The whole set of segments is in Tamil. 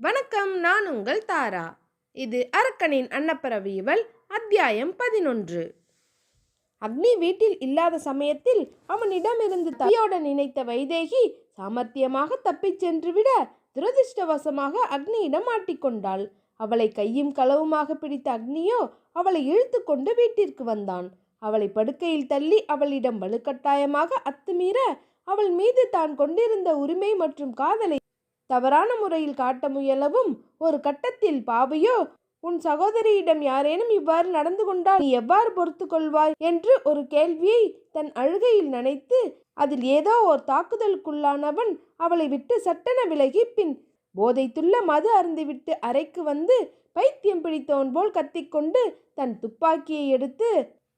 வணக்கம் நான் உங்கள் தாரா. இது அரக்கனின் அன்னப்பறவையவள் அத்தியாயம் பதினொன்று. அக்னி வீட்டில் இல்லாத சமயத்தில் அவனிடமிருந்து தையோட நினைத்த வைதேகி சாமர்த்தியமாக தப்பிச் சென்று விட துரதிர்ஷ்டவசமாக அக்னியிடம் மாட்டிக்கொண்டாள் அவளை கையும் களவுமாக பிடித்த அக்னியோ அவளை இழுத்து கொண்டு வீட்டிற்கு வந்தான். அவளை படுக்கையில் தள்ளி அவளிடம் வலுக்கட்டாயமாக அத்துமீற அவள் மீது தான் கொண்டிருந்த உரிமை மற்றும் காதலை தவறான முறையில் காட்ட முயலவும் ஒரு கட்டத்தில் பாவியோ உன் சகோதரியிடம் யாரேனும் இவ்வாறு நடந்து கொண்டால் நீ எவ்வாறு பொறுத்து கொள்வாய்? என்று ஒரு கேள்வியை தன் அழுகையில் நினைத்து அதில் ஏதோ ஓர் தாக்குதலுக்குள்ளானவன் அவளை விட்டு சட்டென விலகி பின் போதைத்துள்ள மது அருந்துவிட்டு அறைக்கு வந்து பைத்தியம் பிடித்தவன் போல் கத்திக்கொண்டு தன் துப்பாக்கியை எடுத்து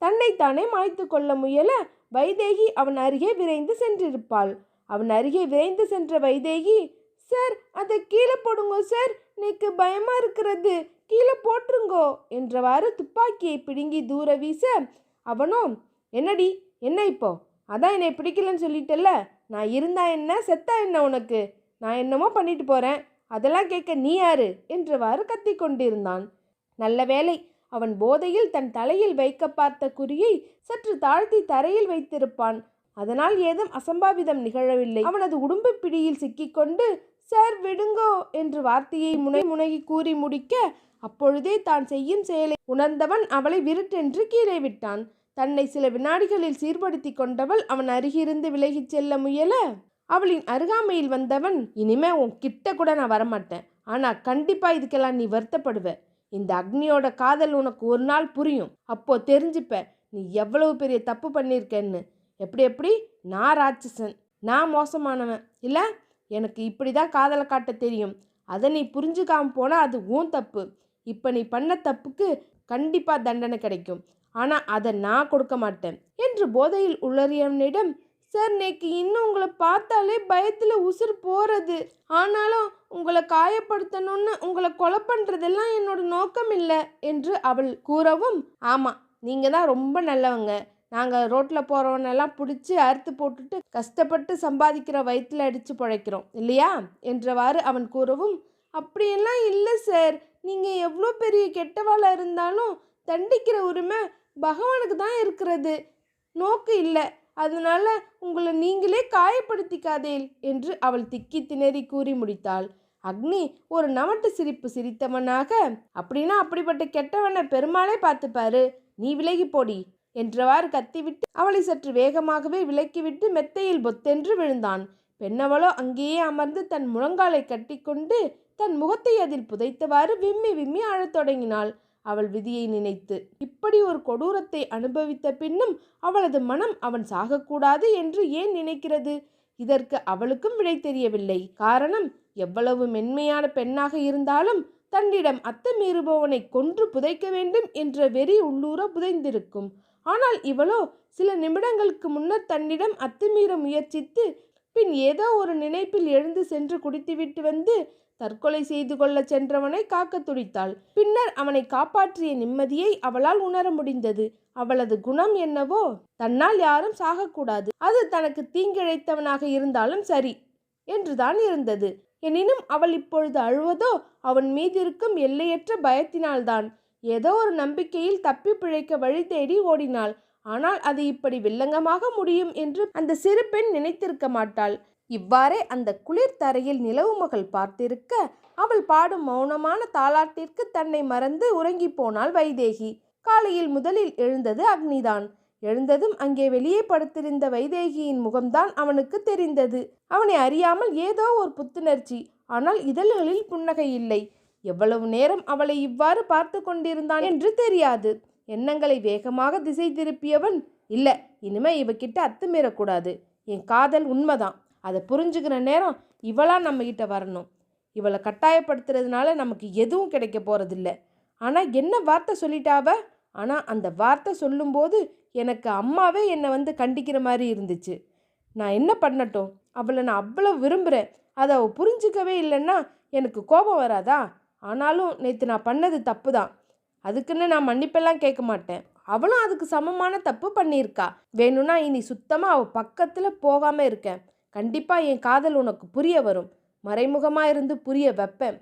தன்னைத்தானே மாய்த்து கொள்ள முயல வைதேகி அவன் அருகே விரைந்து சென்றிருப்பாள். அவன் அருகே விரைந்து சென்ற வைதேகி சார் அதை கீழே போடுங்க சார். எனக்கு பயமா இருக்கிறது. கீழே போட்டுருங்கோ என்றவாறு துப்பாக்கியை பிடுங்கி தூர வீச அவனோ என்னடி? என்ன இப்போ? அதான் என்னை பிடிக்கலன்னு சொல்லிட்டல்ல? நான் இருந்தா என்ன? செத்தா என்ன உனக்கு? நான் என்னமோ பண்ணிட்டு போறேன். அதெல்லாம் கேட்க நீ யாரு? என்றவாறு கத்தி கொண்டிருந்தான். நல்ல வேளை அவன் போதையில் தன் தலையில் வைக்க பார்த்த குறியை சற்று தாழ்த்தி தரையில் வைத்திருப்பான். அதனால் ஏதும் அசம்பாவிதம் நிகழவில்லை. அவனது உடும்பு பிடியில் சிக்கிக்கொண்டு சார் விடுங்கோ என்று வார்த்தையை முனை முனகி கூறி முடிக்க அப்பொழுதே தான் செய்யும் செயலை உணர்ந்தவன் அவளை விருட்டென்று கீழே விட்டான். தன்னை சில வினாடிகளில் சீர்படுத்தி கொண்டவள் அவன் அருகிருந்து விலகிச் செல்ல முயல. அவளின் அருகாமையில் வந்தவன் இனிமே உன் கிட்ட கூட நான் வரமாட்டேன். ஆனால் கண்டிப்பா இதுக்கெல்லாம் நீ வருத்தப்படுவ. இந்த அக்னியோட காதல் உனக்கு ஒரு நாள் புரியும். அப்போ தெரிஞ்சுப்ப நீ எவ்வளவு பெரிய தப்பு பண்ணியிருக்கன்னு எப்படி எப்படி? நான் ராட்சசன். நான் மோசமானவன். இல்லை எனக்கு இப்படி தான் காதலை காட்ட தெரியும். அதை நீ புரிஞ்சுக்காம போனால் அது உன் தப்பு. இப்போ நீ பண்ண தப்புக்கு கண்டிப்பாக தண்டனை கிடைக்கும். ஆனால் அதை நான் கொடுக்க மாட்டேன் என்று போதையில் உளறியவனிடம் சார் நேக்கு இன்னும் உங்களை பார்த்தாலே பயத்தில் உசுறு போகிறது ஆனாலும் உங்களை காயப்படுத்தணும்னு உங்களை கொலை பண்ணுறதெல்லாம் என்னோட நோக்கம் இல்லை என்று அவள் கூறவும் ஆமாம் நீங்கள் தான் ரொம்ப நல்லவங்க. நாங்கள் ரோட்டில் போகிறவனெல்லாம் பிடிச்சி அறுத்து போட்டுட்டு கஷ்டப்பட்டு சம்பாதிக்கிற வயிற்றில் அடித்து பிழைக்கிறோம் இல்லையா? என்றவாறு அவன் கூறவும் அப்படியெல்லாம் இல்லை சார். நீங்கள் எவ்வளோ பெரிய கெட்டவாளாக இருந்தாலும் தண்டிக்கிற உரிமை பகவானுக்கு தான் இருக்கிறது. நோக்கு இல்லை. அதனால உங்களை நீங்களே காயப்படுத்திக்காதேல் என்று அவள் திக்கி திணறி கூறி முடித்தாள். அக்னி ஒரு நமட்டு சிரிப்பு சிரித்தவனாக அப்படின்னா அப்படிப்பட்ட கெட்டவனை பெருமாளே பார்த்துப்பாரு. நீ விலகி போடி. என்றவாறு கத்திவிட்டு அவளை சற்று வேகமாகவே விலக்கிவிட்டு மெத்தையில் பொத்தென்று விழுந்தான். பெண்ணவளோ அங்கேயே அமர்ந்து தன் முழங்காலை கட்டிக்கொண்டு தன் முகத்தை அதில் புதைத்தவாறு விம்மி விம்மி அழத் தொடங்கினாள். அவள் விதியை நினைத்து இப்படி ஒரு கொடூரத்தை அனுபவித்த பின்னும் அவளது மனம் அவன் சாகக்கூடாது என்று ஏன் நினைக்கிறது? இதற்கு அவளுக்கும் விடை தெரியவில்லை. காரணம் எவ்வளவு மென்மையான பெண்ணாக இருந்தாலும் தன்னிடம் அத்தமீறுபவனை கொன்று புதைக்க வேண்டும் என்ற வெறி உள்ளூர புதைந்திருக்கும். ஆனால் இவளோ சில நிமிடங்களுக்கு முன்னர் தன்னிடம் அத்துமீற முயற்சித்து பின் ஏதோ ஒரு நினைப்பில் எழுந்து சென்று குடித்துவிட்டு வந்து தற்கொலை செய்து கொள்ள சென்றவனை காக்க துடித்தாள். பின்னர் அவனை காப்பாற்றிய நிம்மதியை அவளால் உணர முடிந்தது. அவளது குணம் என்னவோ தன்னால் யாரும் சாகக்கூடாது. அது தனக்கு தீங்கிழைத்தவனாக இருந்தாலும் சரி என்றுதான் இருந்தது. எனினும் அவள் இப்பொழுது அழுவதோ அவன் மீதிருக்கும் எல்லையற்ற பயத்தினால்தான். ஏதோ ஒரு நம்பிக்கையில் தப்பி பிழைக்க வழி தேடி ஓடினாள். ஆனால் அது இப்படி வில்லங்கமாக முடியும் என்று அந்த சிறு பெண் நினைத்திருக்க மாட்டாள். இவ்வாறே அந்த குளிர் தரையில் நிலவு மகள் பார்த்திருக்க அவள் பாடும் மௌனமான தாளாட்டிற்கு தன்னை மறந்து உறங்கி போனாள் வைதேகி. காலையில் முதலில் எழுந்தது அக்னிதான். எழுந்ததும் அங்கே வெளியே படுத்திருந்த வைதேகியின் முகம்தான் அவனுக்கு தெரிந்தது. அவனை அறியாமல் ஏதோ ஒரு புத்துணர்ச்சி. ஆனால் இதழ்களில் புன்னகை இல்லை. எவ்வளவு நேரம் அவளை இவ்வாறு பார்த்து கொண்டிருந்தான் என்று தெரியாது. எண்ணங்களை வேகமாக திசை திருப்பியவன் இல்லை இனிமே இவகிட்ட அத்துமீறக்கூடாது. என் காதல் உண்மைதான். அதை புரிஞ்சுக்கிற நேரம் இவளா நம்ம கிட்ட வரணும். இவளை கட்டாயப்படுத்துறதுனால நமக்கு எதுவும் கிடைக்க போறதில்ல. ஆனால் என்ன வார்த்தை சொல்லிட்டாவ? ஆனால் அந்த வார்த்தை சொல்லும்போது எனக்கு அம்மாவே என்னை வந்து கண்டிக்கிற மாதிரி இருந்துச்சு. நான் என்ன பண்ணட்டும்? அவளை நான் அவ்வளோ விரும்புகிறேன் அதை அவள் புரிஞ்சுக்கவே இல்லைன்னா எனக்கு கோபம் வராதா? ஆனாலும் நேற்று நான் பண்ணது தப்பு தான் அதுக்குன்னு நான் மன்னிப்பெல்லாம் கேட்க மாட்டேன். அவளும் அதுக்கு சமமான தப்பு பண்ணியிருக்கா. வேணும்னா இனி சுத்தமாக அவள் பக்கத்தில் போகாமல் இருக்கேன். கண்டிப்பாக என் காதல் உனக்கு புரிய வரும். மறைமுகமாக இருந்து புரிய வைப்பேன்.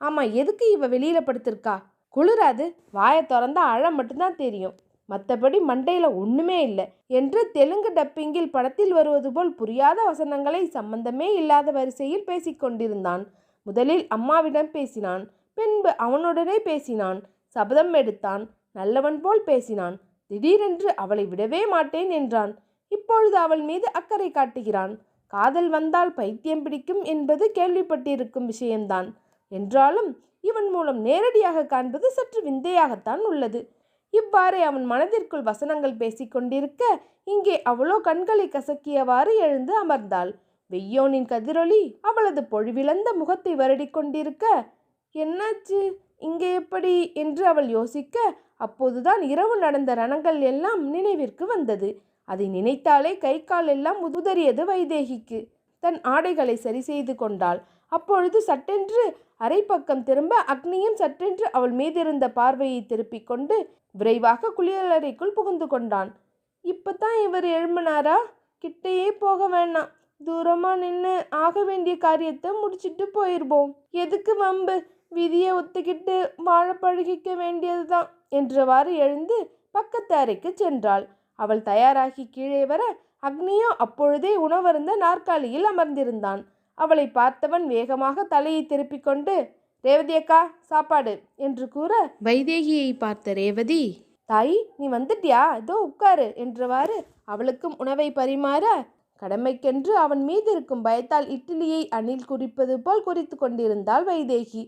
ஆமாம் எதுக்கு இவ வெளியில் படுத்திருக்கா? குளிராது. வாயை திறந்தா அழ மட்டும்தான் தெரியும். மற்றபடி மண்டையில் ஒன்றுமே இல்லை. என்று தெலுங்கு டப்பிங்கில் படத்தில் வருவது போல் புரியாத வசனங்களை சம்பந்தமே இல்லாத வரிசையில் பேசிக் கொண்டிருந்தான் முதலில் அம்மாவிடம் பேசினான். பின்பு அவனுடனே பேசினான். சபதம் எடுத்தான். நல்லவன் போல் பேசினான். திடீரென்று அவளை விடவே மாட்டேன் என்றான். இப்பொழுது அவள் மீது அக்கறை காட்டுகிறான். காதல் வந்தால் பைத்தியம் பிடிக்கும் என்பது கேள்விப்பட்டிருக்கும் விஷயம்தான். என்றாலும் இவன் மூலம் நேரடியாக காண்பது சற்று விந்தையாகத்தான் உள்ளது. இவ்வாறே அவன் மனதிற்குள் வசனங்கள் பேசிக்கொண்டிருக்க இங்கே அவளோ கண்களை கசக்கியவாறு எழுந்து அமர்ந்தாள். வெய்யோனின் கதிரொளி அவளது பொழிவிழந்த முகத்தை வருடிக் கொண்டிருக்க என்னாச்சு? இங்கே எப்படி? என்று அவள் யோசிக்க அப்போதுதான் இரவு நடந்த ரணங்கள் எல்லாம் நினைவிற்கு வந்தது. அதை நினைத்தாலே கை கால் எல்லாம் உதறியது வைதேகிக்கு. தன் ஆடைகளை சரி செய்து கொண்டாள். அப்பொழுது சட்டென்று அரை பக்கம் திரும்ப அக்னியும் சட்டென்று அவள் மீதிருந்த பார்வையை திருப்பிக் கொண்டு விரைவாக குளியலறைக்குள் புகுந்து கொண்டான். இப்பதான் இவர் எழும்பினாரா? கிட்டேயே போக வேணாம். தூரமா நின்று ஆக வேண்டிய காரியத்தை முடிச்சிட்டு போயிருப்போம். எதுக்கு வம்பு? விதியை ஒத்துக்கிட்டு வாழ பழகிக்க வேண்டியதுதான் என்றவாறு எழுந்து பக்கத்து அறைக்கு சென்றாள். அவள் தயாராகி கீழே வர அக்னியோ அப்பொழுதே உணவருந்த நாற்காலியில் அமர்ந்திருந்தான். அவளை பார்த்தவன் வேகமாக தலையை திருப்பிக் கொண்டு ரேவதி அக்கா சாப்பாடு என்று கூற வைதேகியை பார்த்த ரேவதி தாய் நீ வந்துட்டியா? இதோ உட்காரு என்றவாறு அவளுக்கும் உணவை பரிமாற கடமைக்கென்று அவன் மீது இருக்கும் பயத்தால் இட்லியை அணில் குறிப்பது போல் குறித்து கொண்டிருந்தாள் வைதேகி.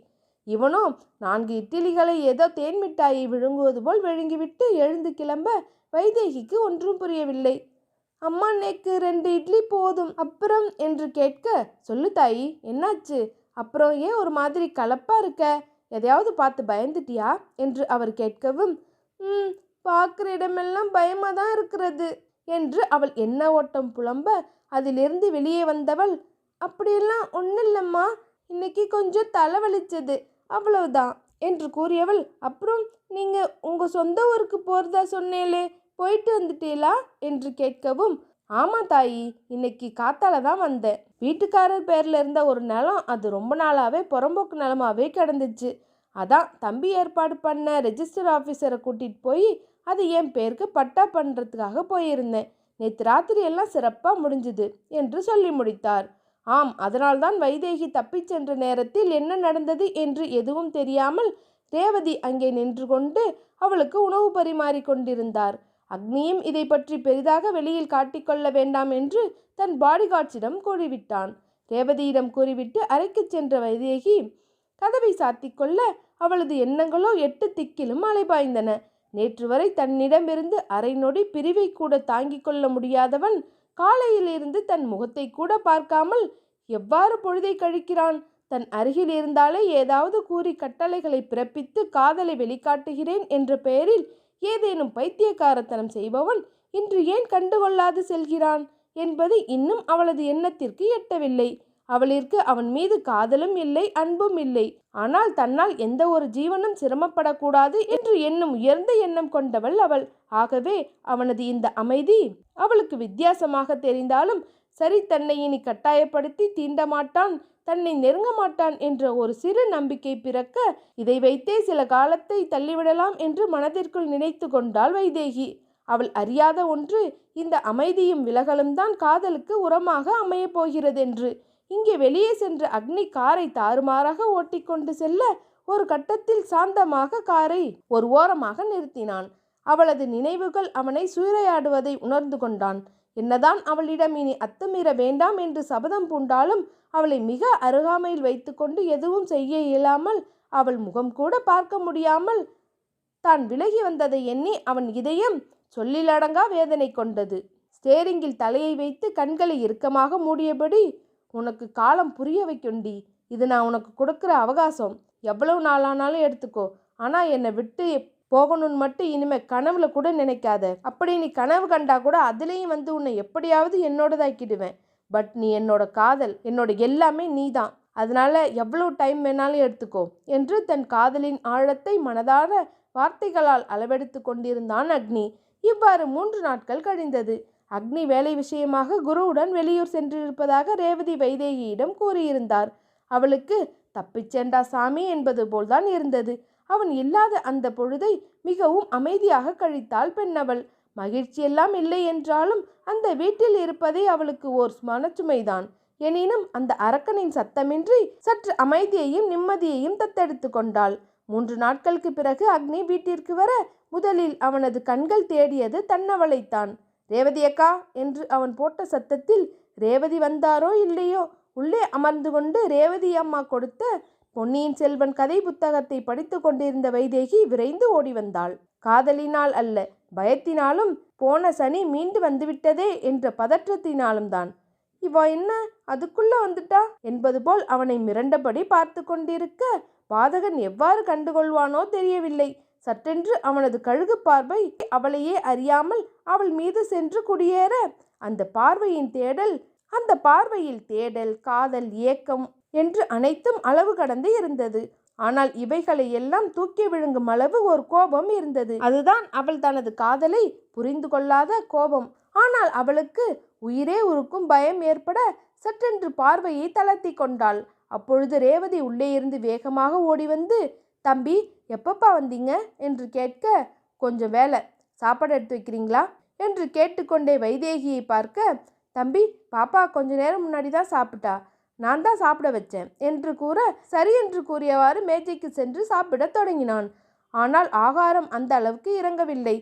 இவனோ நான்கு இட்லிகளை ஏதோ தேன் மிட்டாயை விழுங்குவது போல் விழுங்கிவிட்டு எழுந்து கிளம்ப வைதேகிக்கு ஒன்றும் புரியவில்லை. அம்மா நேக்கு ரெண்டு இட்லி போதும் அப்புறம்? என்று கேட்க சொல்லு தாயி என்னாச்சு? அப்புறம் ஏன் ஒரு மாதிரி கலப்பா இருக்க? எதையாவது பார்த்து பயந்துட்டியா? என்று அவர் கேட்கவும் ம் பார்க்குற இடமெல்லாம் பயமாக தான் இருக்கிறது என்று அவள் என்ன ஓட்டம் புலம்ப அதிலிருந்து வெளியே வந்தவள் அப்படியெல்லாம் ஒன்றும் இல்லைம்மா இன்னைக்கு கொஞ்சம் தலைவலிச்சது. அவ்வளவுதான் என்று கூறியவள் அப்புறம் நீங்கள் உங்கள் சொந்த ஊருக்கு போகிறதா சொன்னேலே போயிட்டு வந்துட்டீங்களா என்று கேட்கவும் ஆமாம் தாயி இன்னைக்கு காத்தால தான் வந்தேன். வீட்டுக்காரர் பேரில் இருந்த ஒரு நிலம் அது ரொம்ப நாளாகவே புறம்போக்கு நிலமாவே கிடந்துச்சு. அதான் தம்பி ஏற்பாடு பண்ண ரெஜிஸ்டர் ஆஃபீஸரை கூட்டிகிட்டு போய் அது என் பேருக்கு பட்டா பண்ணுறதுக்காக போயிருந்தேன். நேற்று ராத்திரி எல்லாம் சிறப்பாக முடிஞ்சுது என்று சொல்லி முடித்தார். ஆம் அதனால்தான் வைதேகி தப்பிச் சென்ற நேரத்தில் என்ன நடந்தது என்று எதுவும் தெரியாமல் ரேவதி அங்கே நின்று கொண்டு அவளுக்கு உணவு பரிமாறிக் கொண்டிருந்தார். அக்னியும் இதை பற்றி பெரிதாக வெளியில் காட்டிக்கொள்ள வேண்டாம் என்று தன் பாடிகார்ட்ஸிடம் கூறிவிட்டான். ரேவதியிடம் கூறிவிட்டு அறைக்குச் சென்ற வைதேகி கதவை சாத்திக்கொள்ள அவளது எண்ணங்களோ எட்டு திக்கிலும் அலைபாய்ந்தன. நேற்று வரை தன்னிடமிருந்து அரை நொடி பிரிவை கூட தாங்கிக் கொள்ள முடியாதவன் காலையிலிருந்து தன் முகத்தை கூட பார்க்காமல் எவ்வாறு பொழுதை கழிக்கிறான்? தன் அருகில் இருந்தாலே ஏதாவது கூறி கட்டளைகளை பிறப்பித்து காதலை வெளிக்காட்டுகிறேன் என்ற பெயரில் ஏதேனும் பைத்தியக்காரத்தனம் செய்பவன் இன்று ஏன் கண்டுகொள்ளாது செல்கிறான்? என்பது இன்னும் அவளது எண்ணத்திற்கு எட்டவில்லை. அவளிற்கு அவன் மீது காதலும் இல்லை அன்பும் இல்லை. ஆனால் தன்னால் எந்த ஒரு ஜீவனும் சிரமப்படக்கூடாது என்று எண்ணும் உயர்ந்த எண்ணம் கொண்டவள் அவள். ஆகவே அவனது இந்த அமைதி அவளுக்கு வித்தியாசமாக தெரிந்தாலும் சரி தன்னை இனி கட்டாயப்படுத்தி தீண்ட மாட்டான் தன்னை நெருங்க மாட்டான் என்ற ஒரு சிறு நம்பிக்கை பிறக்க இதை வைத்தே சில காலத்தை தள்ளிவிடலாம் என்று மனதிற்குள் நினைத்து கொண்டாள் வைதேகி. அவள் அறியாத ஒன்று இந்த அமைதியும் விலகலும் தான் காதலுக்கு உரமாக அமையப் போகிறதென்று. இங்கே வெளியே சென்ற அக்னி காரை தாறுமாறாக ஓட்டிக்கொண்டு செல்ல ஒரு கட்டத்தில் சாந்தமாக காரை ஒரு ஓரமாக நிறுத்தினான். அவளது நினைவுகள் அவனை சூறையாடுவதை உணர்ந்து கொண்டான். என்னதான் அவளிடம் இனி அத்துமீற வேண்டாம் என்று சபதம் பூண்டாலும் அவளை மிக அருகாமையில் வைத்துக்கொண்டு எதுவும் செய்ய இயலாமல் அவள் முகம் கூட பார்க்க முடியாமல் தான் விலகி வந்ததை எண்ணி அவன் இதயம் சொல்லிலடங்கா வேதனை கொண்டது. ஸ்டேரிங்கில் தலையை வைத்து கண்களை இறுக்கமாக மூடியபடி உனக்கு காலம் புரிய வைக்குண்டி. இது நான் உனக்கு கொடுக்குற அவகாசம். எவ்வளவு நாளானாலும் எடுத்துக்கோ. ஆனால் என்னை விட்டு போகணும்னு மட்டும் இனிமேல் கனவுல கூட நினைக்காத. அப்படி நீ கனவு கண்டா கூட அதுலேயும் வந்து உன்னை எப்படியாவது என்னோடதாக்கிடுவேன். பட் நீ என்னோட காதல் என்னோட எல்லாமே நீ தான் அதனால எவ்வளோ டைம் வேணாலும் எடுத்துக்கோ என்று தன் காதலின் ஆழத்தை மனதார வார்த்தைகளால் அளவெடுத்து கொண்டிருந்தான் அக்னி. இவ்வாறு மூன்று நாட்கள் கழிந்தது. அக்னி வேலை விஷயமாக குருவுடன் வெளியூர் சென்றிருப்பதாக ரேவதி வைதேகியிடம் கூறியிருந்தார். அவளுக்கு தப்பிச்செண்டா சாமி என்பது போல்தான் இருந்தது. அவன் இல்லாத அந்த பொழுதை மிகவும் அமைதியாக கழித்தாள் பெண்ணவள். மகிழ்ச்சியெல்லாம் இல்லை என்றாலும் அந்த வீட்டில் இருப்பதே அவளுக்கு ஓர் மனச்சுமைதான். எனினும் அந்த அரக்கனின் சத்தமின்றி சற்று அமைதியையும் நிம்மதியையும் தத்தெடுத்து கொண்டாள். மூன்று நாட்களுக்கு பிறகு அக்னி வீட்டிற்கு வர முதலில் அவனது கண்கள் தேடியது தன்னவளைத்தான். ரேவதி அக்கா என்று அவன் போட்ட சத்தத்தில் ரேவதி வந்தாரோ இல்லையோ? உள்ளே அமர்ந்து கொண்டு ரேவதி அம்மா கொடுத்த பொன்னியின் செல்வன் கதை புத்தகத்தை படித்து கொண்டிருந்த வைதேகி விரைந்து ஓடி வந்தாள். காதலினால் அல்ல பயத்தினாலும் போன சனி மீண்டு வந்துவிட்டதே என்ற பதற்றத்தினாலும் தான். இவ என்ன அதுக்குள்ள வந்துட்டா? என்பது போல் அவனை மிரண்டபடி பார்த்து கொண்டிருக்க பாதகன் எவ்வாறு கண்டுகொள்வானோ தெரியவில்லை. சட்டென்று அவனது கழுகு பார்வை அவளையே அறியாமல் அவள் மீது சென்று குடியேற. அந்த பார்வையின் தேடல் அந்த பார்வையில் தேடல் காதல் ஏக்கம் என்று அனைத்தும் அளவு கடந்து இருந்தது. ஆனால் இவைகளை எல்லாம் தூக்கி விழுங்கும் அளவு ஒரு கோபம் இருந்தது. அதுதான் அவள் தனது காதலை புரிந்து கொள்ளாத கோபம். ஆனால் அவளுக்கு உயிரே உருக்கும் பயம் ஏற்பட சற்றென்று பார்வையை தளர்த்தி கொண்டாள். அப்பொழுது ரேவதி உள்ளே இருந்து வேகமாக ஓடி வந்து தம்பி எப்பப்பா வந்தீங்க? என்று கேட்க கொஞ்சம் வேலை. சாப்பாடு எடுத்து வைக்கிறீங்களா? என்று கேட்டுக்கொண்டே வைதேகியை பார்க்க தம்பி பாப்பா கொஞ்ச நேரம் முன்னாடி தான் சாப்பிட்டா. நான் தான் சாப்பிட வச்சேன் என்று கூற சரி என்று கூறியவாறு மேஜைக்கு சென்று சாப்பிடத் தொடங்கினான். ஆனால் ஆகாரம் அந்த அளவுக்கு இறங்கவில்லை.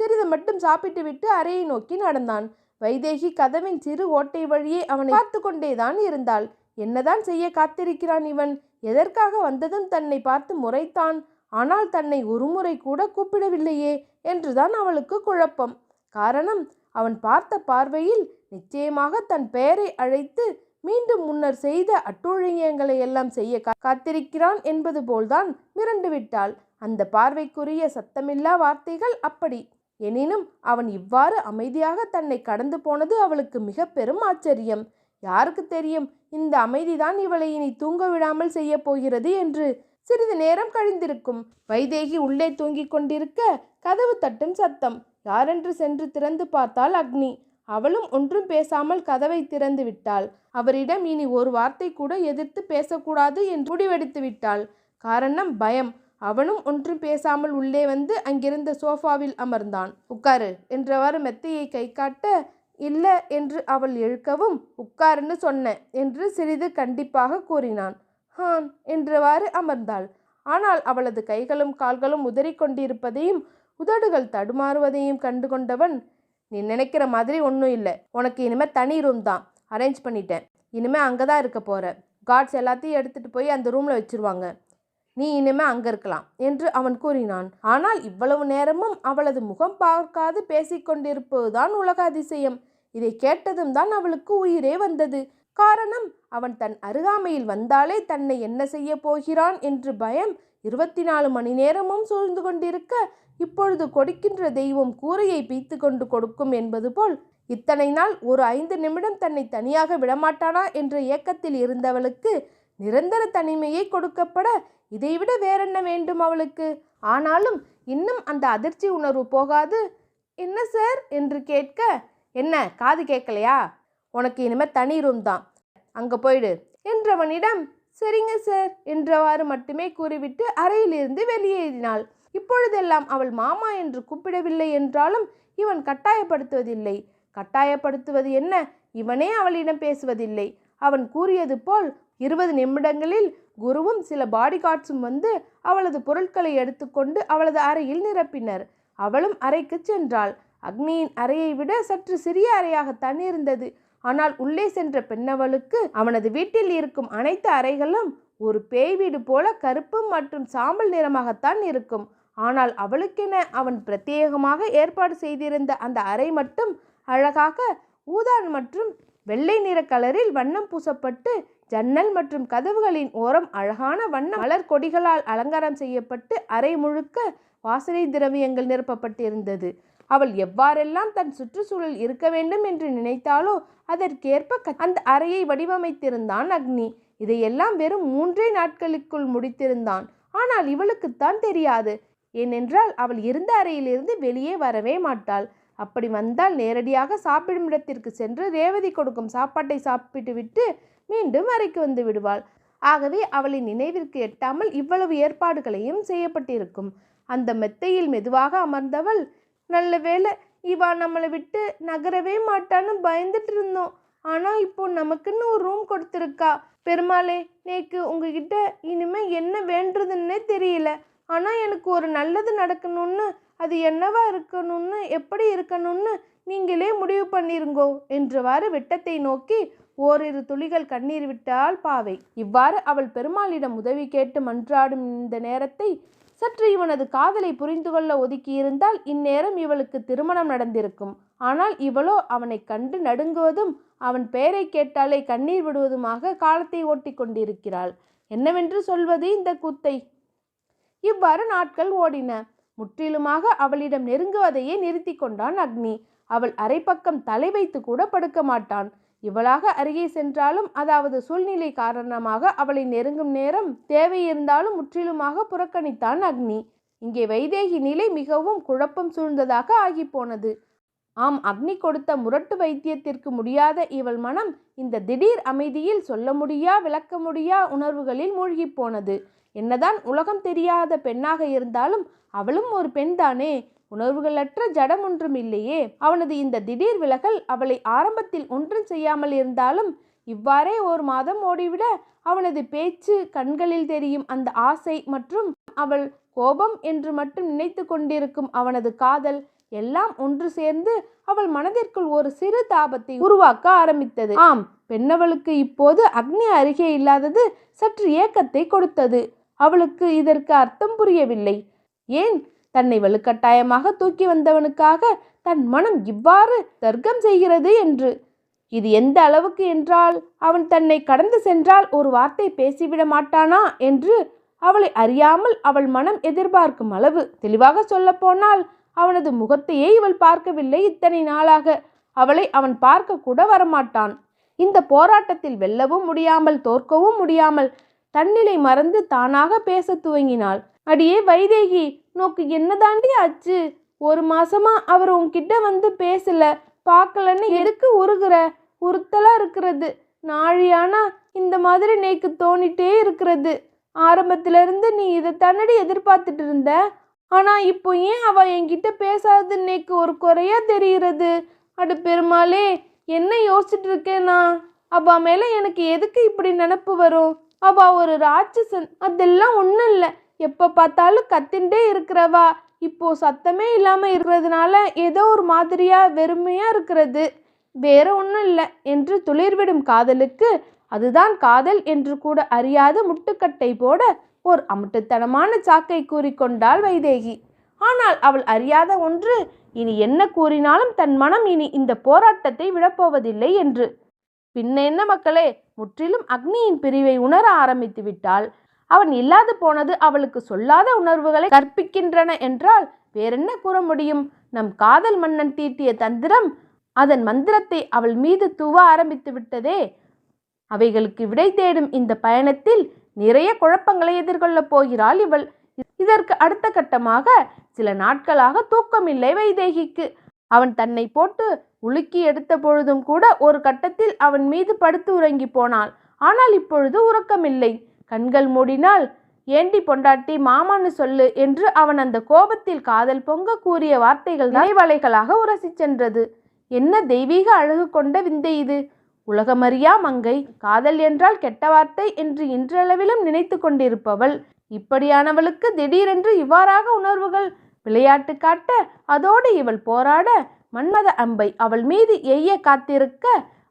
சிறிது மட்டும் சாப்பிட்டுவிட்டு அறையை நோக்கி நடந்தான். வைதேகி கதவின் சிறு ஓட்டை வழியே அவனை பார்த்து கொண்டேதான் இருந்தாள். என்னதான் செய்ய காத்திருக்கிறான் இவன்? எதற்காக வந்ததும் தன்னை பார்த்து முறைத்தான். ஆனால் தன்னை ஒருமுறை கூட கூப்பிடவில்லையே என்றுதான் அவளுக்கு குழப்பம். காரணம் அவன் பார்த்த பார்வையில் நிச்சயமாக தன் பெயரை அழைத்து மீண்டும் முன்னர் செய்த அட்டூழியங்களை எல்லாம் செய்ய காத்திருக்கிறான் என்பது போல்தான் மிரண்டு விட்டாள். அந்த பார்வைக்குரிய சத்தமில்லா வார்த்தைகள் அப்படி. எனினும் அவன் இவ்வாறு அமைதியாக தன்னை கடந்து போனது அவளுக்கு மிக பெரும் ஆச்சரியம். யாருக்கு தெரியும் இந்த அமைதிதான் இவளை இனி தூங்க விடாமல் செய்ய போகிறது என்று சிறிது நேரம் கழிந்திருக்கும். வைதேகி உள்ளே தூங்கிக் கொண்டிருக்க கதவு தட்டும் சத்தம். யாரென்று சென்று திறந்து பார்த்தால் அக்னி. அவளும் ஒன்றும் பேசாமல் கதவை திறந்து விட்டாள். அவரிடம் இனி ஒரு வார்த்தை கூட எதிர்த்து பேசக்கூடாது என்று முடிவெடுத்து விட்டாள். காரணம் பயம். அவனும் ஒன்றும் பேசாமல் உள்ளே வந்து அங்கிருந்த சோஃபாவில் அமர்ந்தான். உட்காரு என்றவாறு மெத்தையை கை காட்ட இல்ல என்று அவள் இழுக்கவும் உட்காருன்னு சொன்னேன் என்று சிறிது கண்டிப்பாக கூறினான். ஹான் என்றவாறு அமர்ந்தாள். ஆனால் அவளது கைகளும் கால்களும் உதறிக்கொண்டிருப்பதையும் உதடுகள் தடுமாறுவதையும் கண்டு கொண்டவன் நீ நினைக்கிற மாதிரி ஒன்றும் இல்லை. உனக்கு இனிமேல் தனி ரூம் தான். அரேஞ்ச் பண்ணிட்டேன். இனிமேல் அங்கே தான் இருக்க போகிற கார்ட்ஸ் எல்லாத்தையும் எடுத்துகிட்டு போய் அந்த ரூமில் வச்சிருவாங்க. நீ இனிமே அங்க இருக்கலாம் என்று அவன் கூறினான். ஆனால் இவ்வளவு நேரமும் அவளது முகம் பார்க்காது பேசிக்கொண்டிருப்பதுதான் உலக அதிசயம். இதை கேட்டதும் தான் அவளுக்கு உயிரே வந்தது. காரணம் அவன் தன் அருகாமையில் வந்தாலே தன்னை என்ன செய்ய போகிறான் என்று பயம் இருபத்தி நாலு மணி நேரமும் சூழ்ந்து கொண்டிருக்க இப்பொழுது கொடுக்கின்ற தெய்வம் கூரையை பீத்து கொண்டு கொடுக்கும் என்பது போல் இத்தனை நாள் ஒரு ஐந்து நிமிடம் தன்னை தனியாக விடமாட்டானா என்ற ஏக்கத்தில் இருந்தவளுக்கு நிரந்தர தனிமையை கொடுக்கப்பட இதைவிட வேறென்ன வேண்டும் அவளுக்கு? ஆனாலும் இன்னும் அந்த அதிர்ச்சி உணர்வு போகாது. என்ன சார்? என்று கேட்க என்ன காது கேட்கலையா? உனக்கு இனிமேல் தனி ரூம் தான். அங்கே போயிடு. என்றவனிடம் சரிங்க சார். என்றவாறு மட்டுமே கூறிவிட்டு அறையிலிருந்து வெளியேறினாள். இப்பொழுதெல்லாம் அவள் மாமா என்று கூப்பிடவில்லை என்றாலும் இவன் கட்டாயப்படுத்துவதில்லை. கட்டாயப்படுத்துவது என்ன? இவனே அவளிடம் பேசுவதில்லை. அவன் கூறியது போல் இருபது நிமிடங்களில் குருவும் சில பாடிகார்ட்ஸும் வந்து அவளது பொருட்களை எடுத்துக்கொண்டு அவளது அறையில் நிரப்பினர். அவளும் அறைக்கு சென்றாள். அக்னியின் அறையை விட சற்று சிறிய அறையாகத்தான் இருந்தது ஆனால் உள்ளே சென்ற பெண்ணவளுக்கு அவனது வீட்டில் இருக்கும் அனைத்து அறைகளும் ஒரு பேய் வீடு போல கருப்பு மற்றும் சாம்பல் நிறமாகத்தான் இருக்கும். ஆனால் அவளுக்கென அவன் பிரத்யேகமாக ஏற்பாடு செய்திருந்த அந்த அறை மட்டும் அழகாக ஊதான் மற்றும் வெள்ளை நிற கலரில் வண்ணம் பூசப்பட்டு ஜன்னல் மற்றும் கதவுகளின் ஓரம் அழகான வண்ண மலர் கொடிகளால் அலங்காரம் செய்யப்பட்டு அறை முழுக்க வாசனை திரவியங்கள் நிரப்பப்பட்டிருந்தது. அவள் எவ்வாறெல்லாம் தன் சுற்றுச்சூழல் இருக்க வேண்டும் என்று நினைத்தாலோ அதற்கேற்ப அந்த அறையை வடிவமைத்திருந்தான் அக்னி. இதையெல்லாம் வெறும் மூன்றே நாட்களுக்குள் முடித்திருந்தான். ஆனால் இவளுக்குத்தான் தெரியாது. ஏனென்றால் அவள் இருந்த அறையிலிருந்து வெளியே வரவே மாட்டாள். அப்படி வந்தால் நேரடியாக சாப்பிடும் இடத்திற்கு சென்று ரேவதி கொடுக்கும் சாப்பாட்டை சாப்பிட்டுவிட்டு மீண்டும் அறைக்கு வந்து விடுவாள். ஆகவே அவளின் நினைவிற்கு எட்டாமல் இவ்வளவு ஏற்பாடுகளையும் செய்யப்பட்டிருக்கும். அந்த மெத்தையில் மெதுவாக அமர்ந்தவள் நல்ல வேளை இவா நம்மளை விட்டு நகரவே மாட்டான்னு பயந்துட்டு இருந்தோம். ஆனால் இப்போ நமக்குன்னு ஒரு ரூம் கொடுத்துருக்கா. பெருமாளே நேக்கு உங்ககிட்ட இனிமே என்ன வேண்டுறதுன்னே தெரியல. ஆனால் எனக்கு ஒரு நல்லது நடக்கணும்னு அது என்னவா இருக்கணும்னு எப்படி இருக்கணும்னு நீங்களே முடிவு பண்ணிருங்கோ என்றவாறு விட்டத்தை நோக்கி ஓரிரு துளிகள் கண்ணீர் விட்டாள் பாவை. இவ்வாறு அவள் பெருமாளிடம் உதவி கேட்டு மன்றாடும் இந்த நேரத்தை சற்று இவனது காதலை புரிந்து கொள்ள ஒதுக்கியிருந்தால் இந்நேரம் இவளுக்கு திருமணம் நடந்திருக்கும். ஆனால் இவளோ அவனை கண்டு நடுங்குவதும் அவன் பெயரை கேட்டாலே கண்ணீர் விடுவதுமாக காலத்தை ஓட்டி கொண்டிருக்கிறாள். என்னவென்று சொல்வது இந்த கூத்தை? இவ்வாறு நாட்கள் ஓடின. முற்றிலுமாக அவளிடம் நெருங்குவதையே நிறுத்தி கொண்டான் அக்னி. அவள் அரைப்பக்கம் தலை வைத்து கூட படுக்க மாட்டான். இவளாக அருகே சென்றாலும் அதாவது சூழ்நிலை காரணமாக அவளை நெருங்கும் நேரம் தேவை இருந்தாலும் முற்றிலுமாக புறக்கணித்தான் அக்னி. இங்கே வைதேகி நிலை மிகவும் குழப்பம் சூழ்ந்ததாக ஆகிப்போனது. ஆம் அக்னி கொடுத்த முரட்டு வைத்தியத்திற்கு முடியாத இவள் மனம் இந்த திடீர் அமைதியில் சொல்ல முடியா விளக்க முடியா உணர்வுகளில் மூழ்கிப் போனது என்னதான் உலகம் தெரியாத பெண்ணாக இருந்தாலும் அவளும் ஒரு பெண்தானே? உணர்வுகளற்ற ஜடம் ஒன்றும் இல்லையே. அவனது இந்த திடீர் விலகல் அவளை ஆரம்பத்தில் ஒன்றும் செய்யாமல் இருந்தாலும் இவ்வாறே ஒரு மாதம் ஓடிவிட அவனது பேச்சு கண்களில் தெரியும் அந்த ஆசை மற்றும் அவள் கோபம் என்று மட்டும் நினைத்து கொண்டிருக்கும் அவனது காதல் எல்லாம் ஒன்று சேர்ந்து அவள் மனதிற்குள் ஒரு சிறு தாபத்தை உருவாக்க ஆரம்பித்தது. ஆம் பெண்ணவளுக்கு இப்போது அக்னி அருகே இல்லாதது சற்று ஏக்கத்தை கொடுத்தது. அவளுக்கு இதற்கு அர்த்தம் புரியவில்லை. ஏன்? தன்னை வலுக்கட்டாயமாக தூக்கி வந்தவனுக்காக தன் மனம் இவ்வாறு தர்க்கம் செய்கிறது என்று. இது எந்த அளவுக்கு என்றால் அவன் தன்னை கடந்து சென்றால் ஒரு வார்த்தை பேசிவிட மாட்டானா என்று அவளை அறியாமல் அவள் மனம் எதிர்பார்க்கும் அளவு. தெளிவாக சொல்லப்போனால் அவனது முகத்தையே இவள் பார்க்கவில்லை இத்தனை நாளாக. அவளை அவன் பார்க்க கூட வரமாட்டான். இந்த போராட்டத்தில் வெல்லவும் முடியாமல் தோற்கவும் முடியாமல் தன்னிலை மறந்து தானாக பேசத் துவங்கினாள். அடியே வைதேகி நோக்கு என்னதாண்டி ஆச்சு? ஒரு மாசமா அவர் உன்கிட்ட வந்து பேசல. பார்க்கலன்னு எதுக்கு உருகுற? உறுத்தலா இருக்கிறது. நாழியானா இந்த மாதிரி நேக்கு தோணிட்டே இருக்கிறது. ஆரம்பத்திலிருந்து நீ இதை தன்னடி எதிர்பார்த்துட்டு இருந்த? ஆனா இப்போ ஏன் அவ என்கிட்ட பேசாதது நேக்கு ஒரு குறையா தெரிகிறது? அடு பெருமாளே என்ன யோசிச்சுட்டு இருக்கேனா? அவ மேல எனக்கு எதுக்கு இப்படி நினப்பு வரும்? அவ ஒரு ராட்சசன். அதெல்லாம் ஒன்றும் இல்லை. எப்போ பார்த்தாலும் கத்தின்ண்டே இருக்கிறவா. இப்போ சத்தமே இல்லாமல் இருக்கிறதுனால ஏதோ ஒரு மாதிரியாக வெறுமையாக இருக்கிறது. வேற ஒன்றும் இல்லை என்று துளிர்விடும் காதலுக்கு அதுதான் காதல் என்று கூட அறியாத முட்டுக்கட்டை போட ஓர் அமுட்டுத்தனமான சாக்கை கூறிக்கொண்டாள் வைதேகி. ஆனால் அவள் அறியாத ஒன்று இனி என்ன கூறினாலும் தன் மனம் இனி இந்த போராட்டத்தை விடப்போவதில்லை என்று. பின்ன என்ன மக்களே முற்றிலும் அக்னியின் பிரிவை உணர ஆரம்பித்து விட்டால் அவன் இல்லாது போனது அவளுக்கு சொல்லாத உணர்வுகளை கற்பிக்கின்றன என்றால் வேறென்ன கூற முடியும்? நம் காதல் மன்னன் தீட்டிய தந்திரம் அதன் மந்திரத்தை அவள் மீது தூவ ஆரம்பித்து விட்டதே. அவைகளுக்கு விடை தேடும் இந்த பயணத்தில் நிறைய குழப்பங்களை எதிர்கொள்ளப் போகிறாள் இவள். இதற்கு அடுத்த கட்டமாக சில நாட்களாக தூக்கமில்லை வைதேகிக்கு. அவன் தன்னை போட்டு உலுக்கி எடுத்த பொழுதும் கூட ஒரு கட்டத்தில் அவன் மீது படுத்து உறங்கி போனாள். ஆனால் இப்பொழுது உறக்கமில்லை. கண்கள் மூடினால் ஏண்டி பொண்டாட்டி மாமான்னு சொல்லு என்று அவன் அந்த கோபத்தில் காதல் பொங்க கூறிய வார்த்தைகள் நினைவலைகளாக உரசி சென்றது. என்ன தெய்வீக அழகு கொண்ட விந்தை இது. உலகமறியா மங்கை. காதல் என்றால் கெட்ட வார்த்தை என்று இன்றளவிலும் நினைத்து கொண்டிருப்பவள். இப்படியானவளுக்கு திடீரென்று இவ்வாறாக உணர்வுகள் விளையாட்டு காட்ட அதோடு இவள் போராட மன்மத அம்பை அவள் மீது எய்ய காத்திருக்க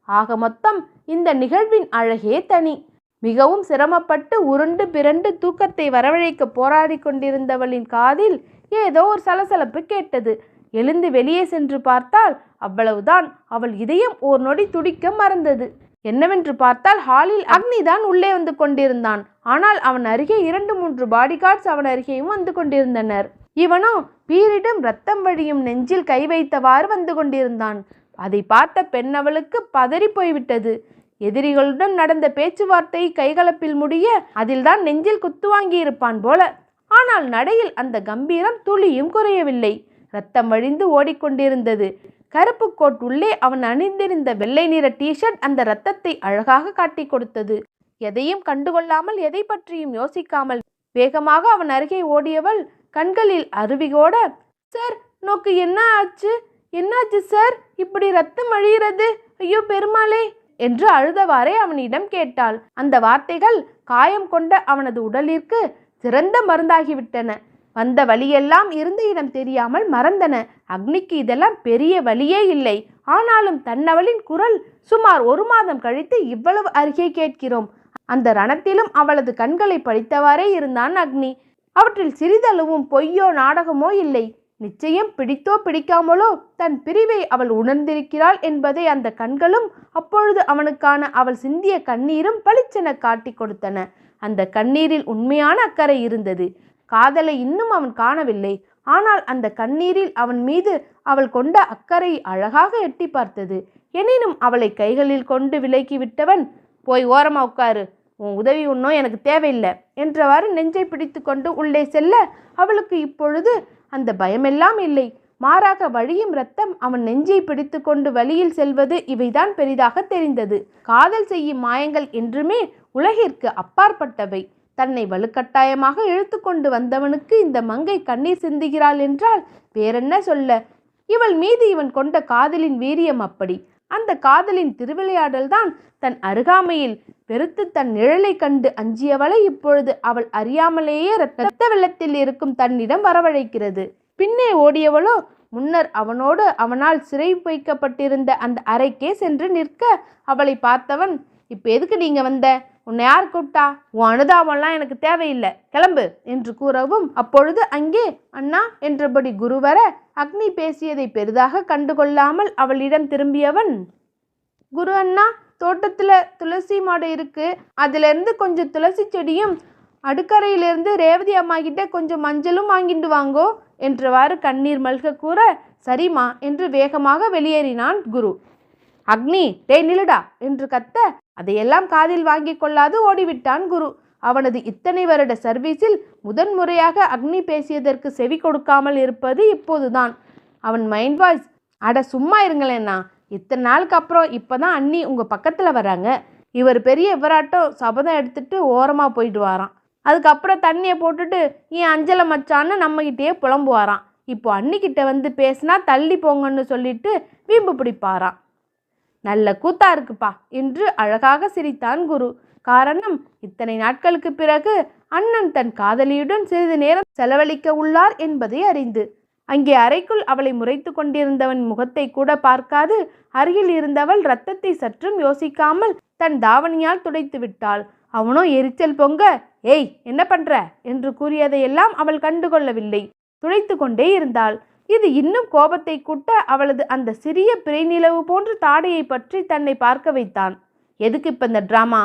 ஆக மொத்தம் இந்த நிகழ்வின் அழகே தனி. மிகவும் சிரமப்பட்டு உருண்டு பிறண்டு தூக்கத்தை வரவழைக்க போராடி கொண்டிருந்தவளின் காதில் ஏதோ ஒரு சலசலப்பு கேட்டது. எழுந்து வெளியே சென்று பார்த்தால் அவ்வளவுதான் அவள் இதயம் ஓர் நொடி துடிக்க மறந்தது. என்னவென்று பார்த்தால் ஹாலில் அக்னிதான் உள்ளே வந்து கொண்டிருந்தான். ஆனால் அவன் அருகே இரண்டு மூன்று பாடிகார்ட்ஸ் அவன் அருகேயும் வந்து கொண்டிருந்தனர். இவனோ பீரிடும் ரத்தம் வழியும் நெஞ்சில் கை வைத்தவாறு வந்து கொண்டிருந்தான். அதை பார்த்த பெண் அவளுக்கு பதறி போய்விட்டது. எதிரிகளுடன் நடந்த பேச்சுவார்த்தை கைகலப்பில் முடிய அதில்தான் நெஞ்சில் குத்து வாங்கியிருப்பான் போல. ஆனால் நடையில் அந்த கம்பீரம் துளியும் குறையவில்லை. ரத்தம் வழிந்து ஓடிக்கொண்டிருந்தது. கருப்பு கோட் உள்ளே அவன் அணிந்திருந்த வெள்ளை நிற டிஷர்ட் அந்த ரத்தத்தை அழகாக காட்டிக் கொடுத்தது. எதையும் கண்டுகொள்ளாமல் எதை பற்றியும் யோசிக்காமல் வேகமாக அவன் அருகே ஓடியவள் கண்களில் அருவிகோட சார் நோக்கு என்ன ஆச்சு? என்னாச்சு சார்? இப்படி ரத்தம் அழிகிறது ஐயோ பெருமாளே! என்று அழுதவாறே அவனிடம் கேட்டாள். அந்த வார்த்தைகள் காயம் கொண்ட அவனது உடலிற்கு சிறந்த மருந்தாகிவிட்டன. வந்த வழியெல்லாம் இருந்த இடம் தெரியாமல் மறந்தன. அக்னிக்கு இதெல்லாம் பெரிய வழியே இல்லை. ஆனாலும் தன்னவளின் குரல் சுமார் ஒரு மாதம் கழித்து இவ்வளவு அருகே கேட்கிறோம். அந்த ரணத்திலும் அவளது கண்களை படித்தவாறே இருந்தான் அக்னி. அவற்றில் சிறிதளவும் பொய்யோ நாடகமோ இல்லை. நிச்சயம் பிடித்தோ பிடிக்காமலோ தன் பிரிவை அவள் உணர்ந்திருக்கிறாள் என்பதை அந்த கண்களும் அப்பொழுது அவனுக்கான அவள் சிந்திய கண்ணீரும் பளிச்சென காட்டி கொடுத்தன. அந்த கண்ணீரில் உண்மையான அக்கறை இருந்தது. காதலை இன்னும் அவன் காணவில்லை. ஆனால் அந்த கண்ணீரில் அவன் மீது அவள் கொண்ட அக்கறை அழகாக எட்டி பார்த்தது. எனினும் அவளை கைகளில் கொண்டு விலக்கி விட்டவன் போய் ஓரமா உட்காரு. உன் உதவி ஒன்றும் எனக்கு தேவையில்லை என்றவாறு நெஞ்சை பிடித்து கொண்டு உள்ளே செல்ல அவளுக்கு இப்பொழுது அந்த பயமெல்லாம் இல்லை. மாறாக வழியும் ரத்தம் அவன் நெஞ்சை பிடித்து கொண்டு வழியில் செல்வது இவைதான் பெரிதாக தெரிந்தது. காதல் செய்யும் மாயங்கள் என்றுமே உலகிற்கு அப்பாற்பட்டவை. தன்னை வலுக்கட்டாயமாக இழுத்து கொண்டு வந்தவனுக்கு இந்த மங்கை கண்ணீர் சிந்துகிறாள் என்றால் வேறென்ன சொல்ல? இவள் மீது இவன் கொண்ட காதலின் வீரியம் அப்படி. அந்த காதலின் திருவிளையாடல்தான் தன் அருகாமையில் பெருத்து தன் நிழலை கண்டு அஞ்சியவளை இப்பொழுது அவள் அறியாமலேயே இரத்த வெள்ளத்தில் இருக்கும் தன்னிடம் வரவழைக்கிறது. பின்னே ஓடியவளோ முன்னர் அவனோடு அவனால் சிறை வைக்கப்பட்டிருந்த அந்த அறைக்கே சென்று நிற்க அவளை பார்த்தவன் இப்போ எதுக்கு நீங்க வந்த? உன்னை யார் கூப்பிட்டா? உன் அனுதாபம்லாம் எனக்கு தேவையில்லை. கிளம்பு என்று கூறவும் அப்பொழுது அங்கே அண்ணா என்றபடி குருவர அக்னி பேசியதை பெரிதாக கண்டுகொள்ளாமல் அவளிடம் திரும்பியவன் குரு அண்ணா தோட்டத்தில் துளசி மாடு இருக்கு. அதுலேருந்து கொஞ்சம் துளசி செடியும் அடுக்கரையிலிருந்து ரேவதி அம்மா கிட்ட கொஞ்சம் மஞ்சளும் வாங்கிட்டு வாங்கோ என்றவாறு கண்ணீர் மல்க கூற சரிம்மா என்று வேகமாக வெளியேறினான் குரு. அக்னி டே நிலுடா என்று கத்த அதையெல்லாம் காதில் வாங்கிக் கொள்ளாது ஓடிவிட்டான் குரு. அவனது இத்தனை வருட சர்வீஸில் முதன்முறையாக அக்னி பேசியதற்கு செவி கொடுக்காமல் இருப்பது இப்போதுதான். அவன் மைண்ட் வாய்ஸ் அட சும்மா இருங்களேண்ணா. இத்தனை நாளுக்கு அப்புறம் இப்போதான் அண்ணி உங்கள் பக்கத்தில் வராங்க. இவர் பெரிய இவராட்டம் சபதம் எடுத்துட்டு ஓரமாக போயிட்டு வாராம் அதுக்கப்புறம் தண்ணியை போட்டுட்டு ஏன் அஞ்சலை மச்சான்னு நம்மகிட்டயே புலம்புவாராம். இப்போ அன்னிக்கிட்ட வந்து பேசினா தள்ளி போங்கன்னு சொல்லிட்டு வீம்பு பிடிப்பாராம். நல்ல கூத்தா இருக்குப்பா என்று அழகாக சிரித்தான் குரு. காரணம் இத்தனை நாட்களுக்கு பிறகு அண்ணன் தன் காதலியுடன் சிறிது நேரம் செலவழிக்க உள்ளார் என்பதை அறிந்து அங்கே அறைக்குள் அவளை முறைத்து கொண்டிருந்தவன் முகத்தை கூட பார்க்காது அருகில் இருந்தவள் ரத்தத்தை சற்றும் யோசிக்காமல் தன் தாவணியால் துடைத்து விட்டாள். அவனோ எரிச்சல் பொங்க ஏய் என்ன பண்ற? என்று கூறியதையெல்லாம் அவள் கண்டுகொள்ளவில்லை. துடைத்து கொண்டே இருந்தாள். இது இன்னும் கோபத்தை கூட்ட அவளது அந்த சிறிய பிறைநிலவு போன்ற தாடையை பற்றி தன்னை பார்க்க வைத்தான். எதுக்கு இப்போ இந்த ட்ராமா?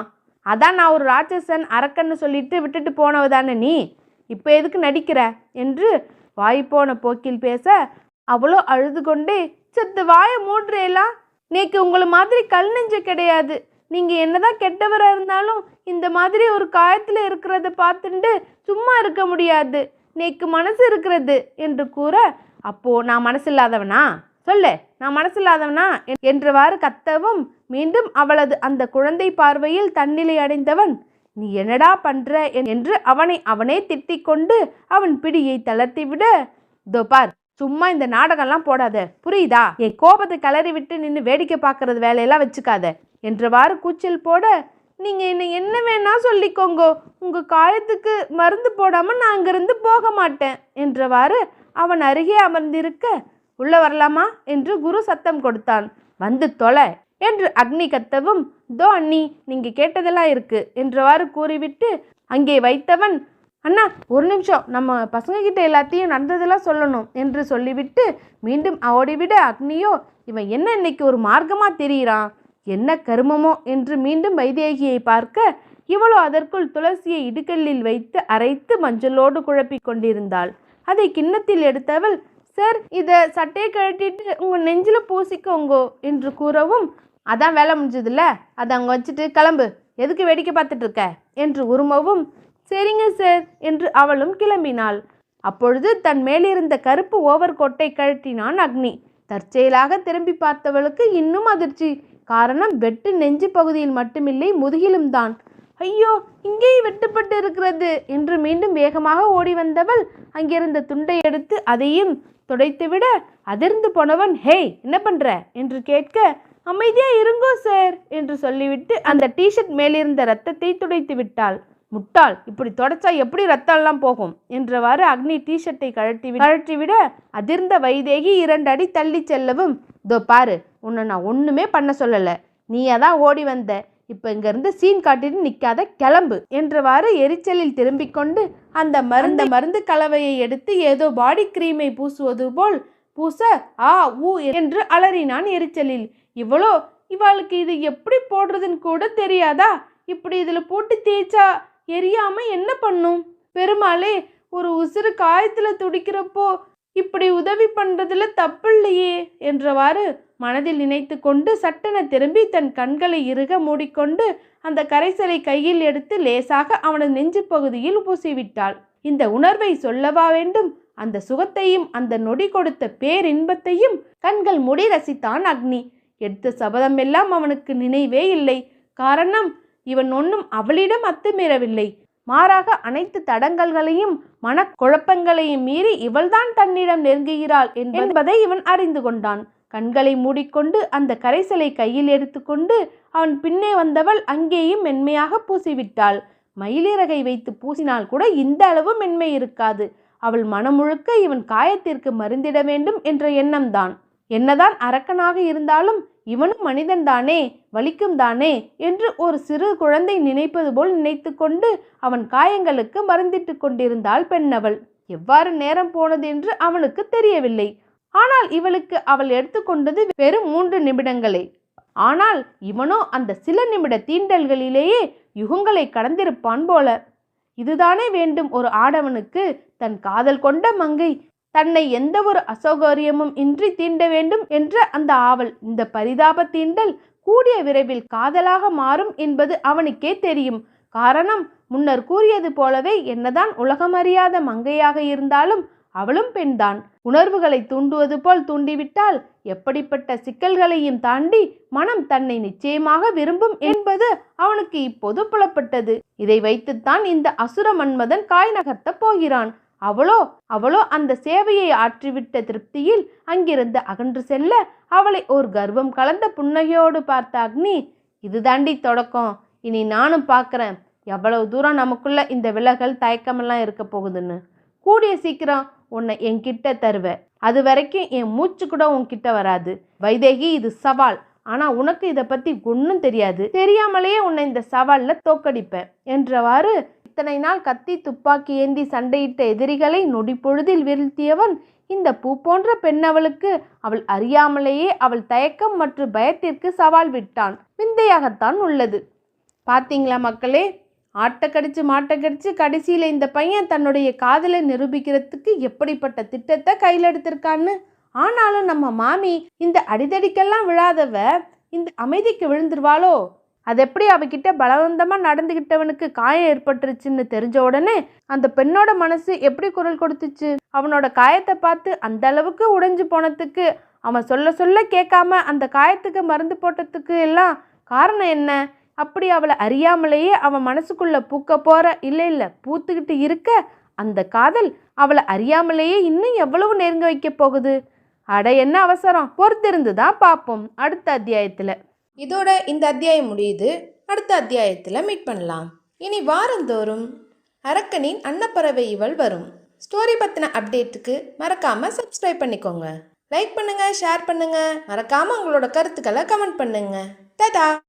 அதான் நான் ஒரு ராட்சசன் அரக்கன்னு சொல்லிட்டு விட்டுட்டு போனவ தானே நீ? இப்போ எதுக்கு நடிக்கிற? என்று வாய்ப்போன போக்கில் பேச அவளோ அழுது கொண்டே சத்து வாயை மூடுறேலாம் நேக்கு உங்களை மாதிரி கல் நெஞ்சு கிடையாது. நீங்கள் என்னதான் கெட்டவராக இருந்தாலும் இந்த மாதிரி ஒரு காயத்தில் இருக்கிறத பார்த்துட்டு சும்மா இருக்க முடியாது. நேக்கு மனசு இருக்கிறது என்று கூற அப்போ நான் மனசு இல்லாதவனா சொல்லு. நான் மனசில்லாதவனா? என்- என்றவாறு கத்தவும் மீண்டும் அவளது அந்த குழந்தை பார்வையில் தன்னிலை அடைந்தவன் நீ என்னடா பண்ற? என்று அவனை அவனே திட்டிக் கொண்டு அவன் பிடியை தளர்த்திவிட இதோ பார் சும்மா இந்த நாடகம்லாம் போடாத. புரியுதா? என் கோபத்தை கிளறி விட்டு நின்று வேடிக்கை பார்க்கறது வேலையெல்லாம் வச்சுக்காத. என்றவாறு கூச்சல் போட நீங்க என்ன என்ன வேணா சொல்லிக்கோங்கோ. உங்க காயத்துக்கு மருந்து போடாம நான் அங்கிருந்து போக மாட்டேன். என்றவாறு அவன் அருகே அமர்ந்திருக்க உள்ள வரலாமா? என்று குரு சத்தம் கொடுத்தான். வந்து தொலை என்று அக்னி கத்தவும் தோ அண்ணி நீங்க கேட்டதெல்லாம் இருக்கு என்றவாறு கூறிவிட்டு அங்கே வைத்தவன் அண்ணா ஒரு நிமிஷம் நம்ம பசங்க கிட்ட எல்லாத்தையும் நடந்ததெல்லாம் சொல்லணும் என்று சொல்லிவிட்டு மீண்டும் ஓடிவிட அக்னியோ இவன் என்ன இன்னைக்கு ஒரு மார்க்கமா தெரியிறான்? என்ன கருமமோ? என்று மீண்டும் வைதேகியை பார்க்க இவளோ அதற்குள் துளசியை இடுக்கல்லில் வைத்து அரைத்து மஞ்சளோடு குழப்பிக் கொண்டிருந்தாள். அதை கிண்ணத்தில் எடுத்தவள் சார் இதை சட்டையை கழட்டிட்டு உங்கள் நெஞ்சில் பூசிக்கோங்கோ என்று கூறவும் அதான் வேலை முடிஞ்சதுல்ல அதை அங்கே வச்சுட்டு கிளம்பு. எதுக்கு வேடிக்கை பார்த்துட்டு இருக்க? என்று உருமவும் சரிங்க சார் என்று அவளும் கிளம்பினாள். அப்பொழுது தன் மேலிருந்த கருப்பு ஓவர் கோட்டை கழட்டினான் அக்னி. தற்செயலாக திரும்பி பார்த்தவளுக்கு இன்னும் அதிர்ச்சி. காரணம் வெட்டு நெஞ்சு பகுதியில் மட்டுமில்லை முதுகிலும் தான். ஐயோ இங்கே வெட்டுப்பட்டு இருக்கிறது என்று மீண்டும் வேகமாக ஓடி வந்தவள் அங்கிருந்த துண்டை எடுத்து அதையும் துடைத்துவிட அதிர்ந்து போனவன் ஹேய் என்ன பண்ற? என்று கேட்க அமைதியா இருங்கோ சார் என்று சொல்லிவிட்டு அந்த டிஷர்ட் மேலிருந்த ரத்தத்தை துடைத்து விட்டாள். முட்டாள் இப்படி தொடச்சா எப்படி ரத்தம்லாம் போகும்? என்றவாறு அக்னி டிஷர்ட்டை கழட்டி கழற்றிவிட அதிர்ந்த வைதேகி இரண்டு அடி தள்ளி செல்லவும் இதோ பாரு உன்னை நான் ஒண்ணுமே பண்ண சொல்லல. நீயே தான் ஓடி வந்த. இப்போ இங்கேருந்து சீன் காட்டிட்டு நிற்காத கிளம்பு என்றவாறு எரிச்சலில் திரும்பிக் கொண்டு அந்த மருந்த மருந்து கலவையை எடுத்து ஏதோ பாடி கிரீமை பூசுவது போல் பூச ஆ ஊ என்று அலறினான் எரிச்சலில். இவ்வளோ இவளுக்கு இது எப்படி போடுறதுன்னு கூட தெரியாதா? இப்படி இதில் போட்டு தேய்ச்சா எரியாமல் என்ன பண்ணும்? பெருமாளே ஒரு உசுறு காயத்தில் துடிக்கிறப்போ இப்படி உதவி பண்றதுல தப்பில்லையே என்றவாறு மனதில் நினைத்து கொண்டு சட்டென திரும்பி தன் கண்களை இறுக மூடிக்கொண்டு அந்த கரைசலை கையில் எடுத்து லேசாக அவனது நெஞ்சு பகுதியில் பூசிவிட்டாள். இந்த உணர்வை சொல்லவா வேண்டும்? அந்த சுகத்தையும் அந்த நொடி கொடுத்த பேரின்பத்தையும் கண்கள் முடி ரசித்தான் அக்னி. எடுத்த சபதம் எல்லாம் அவனுக்கு நினைவே இல்லை. காரணம் இவன் ஒன்றும் அவளிடம் அத்துமீறவில்லை. மாறாக அனைத்து தடங்கல்களையும் மனக்குழப்பங்களையும் மீறி இவள்தான் தன்னிடம் நெருங்குகிறாள் என்பதை இவன் அறிந்து கொண்டான். கண்களை மூடிக்கொண்டு அந்த கரைசலை கையில் எடுத்துக்கொண்டு அவன் பின்னே வந்தவள் அங்கேயும் மென்மையாக பூசிவிட்டாள். மயிலிறகை வைத்து பூசினால் கூட இந்த அளவு மென்மை இருக்காது. அவள் மனமுழுக்க இவன் காயத்திற்கு மருந்திட வேண்டும் என்ற எண்ணம்தான். என்னதான் அரக்கனாக இருந்தாலும் இவனும் மனிதன்தானே வலிக்கும் தானே என்று ஒரு சிறு குழந்தை நினைப்பது போல் நினைத்து கொண்டு அவன் காயங்களுக்கு மருந்திட்டு கொண்டிருந்தாள் பெண்ணவள். எவ்வாறு நேரம் போனது என்று அவனுக்கு தெரியவில்லை. ஆனால் இவளுக்கு அவள் எடுத்துக்கொண்டது வெறும் மூன்று நிமிடங்களே. ஆனால் இவனோ அந்த சில நிமிட தீண்டல்களிலேயே யுகங்களை கடந்திருப்பான் போல. இதுதானே வேண்டும் ஒரு ஆடவனுக்கு தன் காதல் கொண்ட மங்கை தன்னை எந்த ஒரு அசௌகரியமும் இன்றி தீண்ட வேண்டும் என்ற அந்த ஆவல் இந்த பரிதாப தீண்டல் கூடிய விரைவில் காதலாக மாறும் என்பது அவனுக்கே தெரியும். காரணம் முன்னர் கூறியது போலவே என்னதான் உலகமறியாத மங்கையாக இருந்தாலும் அவளும் பெண்தான். உணர்வுகளை தூண்டுவது போல் தூண்டிவிட்டால் எப்படிப்பட்ட சிக்கல்களையும் தாண்டி மனம் தன்னை நிச்சயமாக விரும்பும் என்பது அவனுக்கு இப்போது புலப்பட்டது. இதை வைத்துத்தான் இந்த அசுர மன்மதன் காய் நகர்த்தப் போகிறான். அவளோ அவளோ அந்த சேவையை ஆற்றிவிட்ட திருப்தியில் அங்கிருந்து அகன்று செல்ல அவளை ஒரு கர்வம் கலந்த புன்னகையோடு பார்த்த அக்னி இதுதாண்டி தொடக்கம். இனி நானும் பார்க்குறேன். எவ்வளவு தூரம் நமக்குள்ள இந்த விலகல் தயக்கமெல்லாம் இருக்க போகுதுன்னு. கூடிய சீக்கிரம் உன்னை என்கிட்ட தருவேன் அது வரைக்கும் என் மூச்சு கூட உன்கிட்ட வராது. வைதேகி இது சவால். ஆனா உனக்கு இதை பத்தி ஒன்றும் தெரியாது. தெரியாமலேயே உன்னை இந்த சவாலில் தோக்கடிப்பேன் என்றவாறு இத்தனை நாள் கத்தி துப்பாக்கி ஏந்தி சண்டையிட்ட எதிரிகளை நொடிப்பொழுதில் வீழ்த்தியவன் இந்த பூ போன்ற பெண்ணவளுக்கு அவள் அறியாமலேயே அவள் தயக்கம் மற்றும் பயத்திற்கு சவால் விட்டான். விந்தையாகத்தான் உள்ளது. பார்த்தீங்களா மக்களே? ஆட்டை கடிச்சு மாட்டை கடிச்சு கடைசியில் இந்த பையன் தன்னுடைய காதலை நிரூபிக்கிறதுக்கு எப்படிப்பட்ட திட்டத்தை கையில் எடுத்திருக்கான்னு? ஆனாலும் நம்ம மாமி இந்த அடிதடிக்கெல்லாம் விழாதவ இந்த அமைதிக்கு விழுந்துருவாளோ? அது எப்படி அவகிட்ட பலவந்தமாக நடந்துகிட்டவனுக்கு காயம் ஏற்பட்டுருச்சுன்னு தெரிஞ்ச உடனே அந்த பெண்ணோட மனசு எப்படி குரல் கொடுத்துச்சு? அவனோட காயத்தை பார்த்து அந்த அளவுக்கு உடைஞ்சு போனதுக்கு அவன் சொல்ல சொல்ல கேட்காம அந்த காயத்துக்கு மருந்து போட்டதுக்கு எல்லாம் காரணம் என்ன? அப்படி அவளை அறியாமலேயே அவன் மனசுக்குள்ள பூக்க போற இல்லை இல்லை பூத்துக்கிட்டு இருக்க அந்த காதல் அவளை அறியாமலேயே இன்னும் எவ்வளவு நெருங்க வைக்க போகுது? அட என்ன அவசரம்? பொறுத்திருந்து தான் பார்ப்போம். அடுத்த அத்தியாயத்தில். இதோட இந்த அத்தியாயம் முடியுது. அடுத்த அத்தியாயத்தில் மீட் பண்ணலாம். இனி வாரந்தோறும் அரக்கனின் அன்னப்பறவை இவள் வரும். ஸ்டோரி பற்றின அப்டேட்டுக்கு மறக்காமல் சப்ஸ்கிரைப் பண்ணிக்கோங்க. லைக் பண்ணுங்கள் ஷேர் பண்ணுங்கள் மறக்காமல் உங்களோட கருத்துக்களை கமெண்ட் பண்ணுங்கள் டடா